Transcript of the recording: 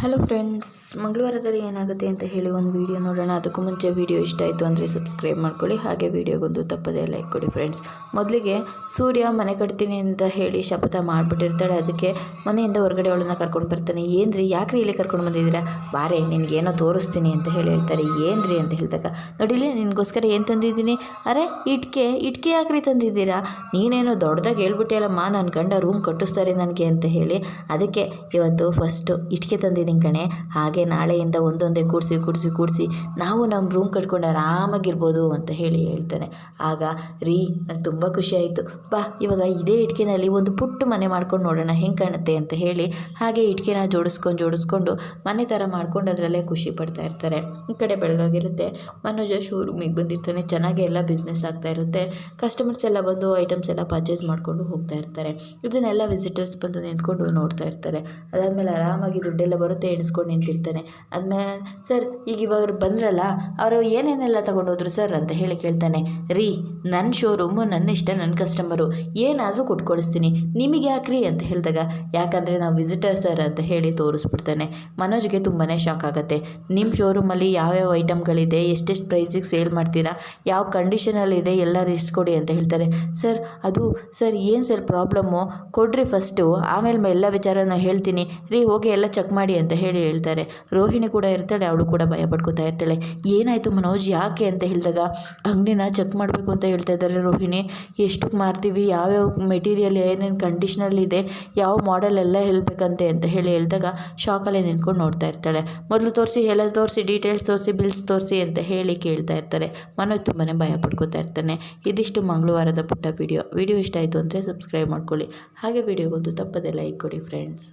Hello friends ಮಂಗಳವಾರದಲ್ಲಿ ಏನಾಗುತ್ತೆ ಅಂತ ಹೇಳಿ ಒಂದು ವಿಡಿಯೋ ನೋಡೋಣ. ಅದಕ್ಕೂ ಮುಂಚೆ ವಿಡಿಯೋ ಇಷ್ಟ ಆಯಿತು ಅಂದರೆ ಸಬ್ಸ್ಕ್ರೈಬ್ ಮಾಡ್ಕೊಳ್ಳಿ. ಹಾಗೆ ವಿಡಿಯೋಗೊಂದು ತಪ್ಪದೇ ಲೈಕ್ ಕೊಡಿ ಫ್ರೆಂಡ್ಸ್ ಮೊದಲಿಗೆ ಸೂರ್ಯ ಮನೆ ಕಟ್ತೀನಿ ಅಂತ ಹೇಳಿ ಶಪಥ ಮಾಡಿಬಿಟ್ಟಿರ್ತಾಳೆ. ಅದಕ್ಕೆ ಮನೆಯಿಂದ ಹೊರಗಡೆ ಅವಳನ್ನ ಕರ್ಕೊಂಡು ಬರ್ತಾನೆ. ಏನು ರೀ ಯಾಕ್ರಿ ಇಲ್ಲಿ ಕರ್ಕೊಂಡು ಬಂದಿದ್ದೀರಾ? ಬಾರೆ, ನಿನಗೇನೋ ತೋರಿಸ್ತೀನಿ ಅಂತ ಹೇಳಿ ಹೇಳ್ತಾರೆ ಏನು ರೀ ಅಂತ ಹೇಳಿದಾಗ ನೋಡಿಲಿ ನಿನಗೋಸ್ಕರ ಏನು ತಂದಿದ್ದೀನಿ? ಅರೆ, ಇಟ್ಕೆ ಇಟ್ಕೆ ಯಾಕ್ರಿ ತಂದಿದ್ದೀರಾ? ನೀನೇನೋ ದೊಡ್ಡದಾಗಿ ಹೇಳ್ಬಿಟ್ಟಿಯಲ್ಲಮ್ಮ ನನ್ನ ಗಂಡ ರೂಮ್ ಕಟ್ಟಿಸ್ತಾರೆ ನನಗೆ ಅಂತ ಹೇಳಿ. ಅದಕ್ಕೆ ಇವತ್ತು ಫಸ್ಟು ಇಟ್ಕೆ ತಂದಿದ್ದೀನಿ. ಕಣೆ. ಹಾಗೆ ನಾಳೆಯಿಂದ ಒಂದೊಂದೇ ಕೂಡಿಸಿ ಕೂಡಿಸಿ ಕೂಡಿಸಿ ನಾವು ನಮ್ಮ ರೂಮ್ ಕಟ್ಕೊಂಡು ಆರಾಮಾಗಿರ್ಬೋದು ಅಂತ ಹೇಳಿ ಹೇಳ್ತಾನೆ. ಆಗ ರೀ, ನಂಗೆ ತುಂಬ ಖುಷಿ ಆಯಿತು. ಬಾ, ಇವಾಗ ಇದೇ ಇಟ್ಕೆನಲ್ಲಿ ಒಂದು ಪುಟ್ಟು ಮನೆ ಮಾಡ್ಕೊಂಡು ನೋಡೋಣ, ಹೆಂಗೆ ಕಾಣುತ್ತೆ ಅಂತ ಹೇಳಿ. ಹಾಗೆ ಇಟ್ಕೆನ ಜೋಡಿಸ್ಕೊಂಡು ಜೋಡಿಸ್ಕೊಂಡು ಮನೆ ಥರ ಮಾಡ್ಕೊಂಡು ಅದರಲ್ಲೇ ಖುಷಿ ಪಡ್ತಾ ಇರ್ತಾರೆ. ಈ ಕಡೆ ಬೆಳಗಾಗಿರುತ್ತೆ. ಮನೋಜ ಶೋರೂಮಿಗೆ ಬಂದಿರ್ತಾನೆ. ಚೆನ್ನಾಗಿ ಎಲ್ಲ ಬಿಸ್ನೆಸ್ ಆಗ್ತಾ ಇರುತ್ತೆ. ಕಸ್ಟಮರ್ಸ್ ಎಲ್ಲ ಬಂದು ಐಟಮ್ಸ್ ಎಲ್ಲ ಪರ್ಚೇಸ್ ಮಾಡಿಕೊಂಡು ಹೋಗ್ತಾ ಇರ್ತಾರೆ. ಇದನ್ನೆಲ್ಲ ವಿಸಿಟರ್ಸ್ ಬಂದು ನಿಂತ್ಕೊಂಡು ನೋಡ್ತಾ ಇರ್ತಾರೆ. ಅದಾದಮೇಲೆ ಆರಾಮಾಗಿ ದುಡ್ಡೆಲ್ಲ ಬರುತ್ತೆ. ಎಣಿಸ್ಕೊಂಡು ನಿಂತಿರ್ತಾನೆ. ಆದ್ಮೇಲೆ ಸರ್, ಈಗ ಇವಾಗ ಬಂದ್ರಲ್ಲ, ಅವರು ಏನೇನೆಲ್ಲ ತಗೊಂಡೋದ್ರು ಸರ್? ಅಂತ ಹೇಳಿ ಕೇಳ್ತಾನೆ. ರೀ ನನ್ನ ಶೋರೂಮು ನನ್ನ ಇಷ್ಟ ನನ್ನ ಕಸ್ಟಮರು ಏನಾದರೂ ಕೊಟ್ಕೊಳಿಸ್ತೀನಿ. ನಿಮಗೆ ಯಾಕ್ರಿ? ಅಂತ ಹೇಳಿದಾಗ, ಯಾಕಂದರೆ ನಾವು ವಿಸಿಟರ್ ಸರ್ ಅಂತ ಹೇಳಿ ತೋರಿಸ್ಬಿಡ್ತಾನೆ. ಮನೋಜ್ಗೆ ತುಂಬಾ ಶಾಕ್ ಆಗುತ್ತೆ. ನಿಮ್ಮ ಶೋರೂಮಲ್ಲಿ ಯಾವ್ಯಾವ ಐಟಮ್ಗಳಿದೆ ಎಷ್ಟೆಷ್ಟು ಪ್ರೈಸಿಗೆ ಸೇಲ್ ಮಾಡ್ತೀರಾ, ಯಾವ ಕಂಡೀಷನಲ್ಲಿದೆ ಎಲ್ಲ ರಿಸ್ಕ್ ಕೊಡಿ ಅಂತ ಹೇಳ್ತಾರೆ. ಸರ್, ಅದು, ಸರ್, ಏನು ಸರ್ ಪ್ರಾಬ್ಲಮ್ಮು ಕೊಡ್ರಿ ಫಸ್ಟು ಆಮೇಲೆ ಎಲ್ಲ ನಾನು ಹೇಳ್ತೀನಿ. ರೀ, ಹೋಗಿ ಎಲ್ಲ ಚೆಕ್ ಮಾಡಿ ಅಂತ ಹೇಳಿ ಹೇಳ್ತಾರೆ. ರೋಹಿಣಿ ಕೂಡ ಇರ್ತಾಳೆ, ಅವಳು ಕೂಡ ಭಯ ಪಡ್ಕೋತಾ ಇರ್ತಾಳೆ. ಏನಾಯಿತು ಮನೋಜ್, ಯಾಕೆ ಅಂತ ಹೇಳಿದಾಗ, ಅಂಗಡಿನ ಚೆಕ್ ಮಾಡಬೇಕು ಅಂತ ಹೇಳ್ತಾ ಇದ್ದಾರೆ ರೋಹಿಣಿ. ಎಷ್ಟಕ್ಕೆ ಮಾರ್ತೀವಿ? ಯಾವ್ಯಾವ ಮೆಟೀರಿಯಲ್ ಏನೇನು ಕಂಡೀಷ್ನಲ್ಲಿದೆ ಯಾವ ಮಾಡೆಲ್ ಎಲ್ಲ ಹೇಳಬೇಕಂತೆ ಅಂತ ಹೇಳಿ ಹೇಳಿದಾಗ ಶಾಕಲ್ಲೇ ನಿಂತ್ಕೊಂಡು ನೋಡ್ತಾ ಇರ್ತಾಳೆ. ಮೊದಲು ತೋರಿಸಿ ಎಲ್ಲ ತೋರಿಸಿ ಡೀಟೇಲ್ಸ್ ತೋರಿಸಿ ಬಿಲ್ಸ್ ತೋರಿಸಿ ಅಂತ ಹೇಳಿ ಕೇಳ್ತಾ ಇರ್ತಾರೆ. ಮನೋಜ್ ತುಂಬಾ ಭಯ ಪಡ್ಕೋತಾ ಇರ್ತಾನೆ. ಇದಿಷ್ಟು ಮಂಗಳವಾರದ ಪುಟ್ಟ ವಿಡಿಯೋ ವಿಡಿಯೋ ಇಷ್ಟ ಆಯಿತು ಅಂದರೆ ಸಬ್ಸ್ಕ್ರೈಬ್ ಮಾಡ್ಕೊಳ್ಳಿ. ಹಾಗೆ ವಿಡಿಯೋಗೊಂದು ತಪ್ಪದೆ ಲೈಕ್ ಕೊಡಿ ಫ್ರೆಂಡ್ಸ್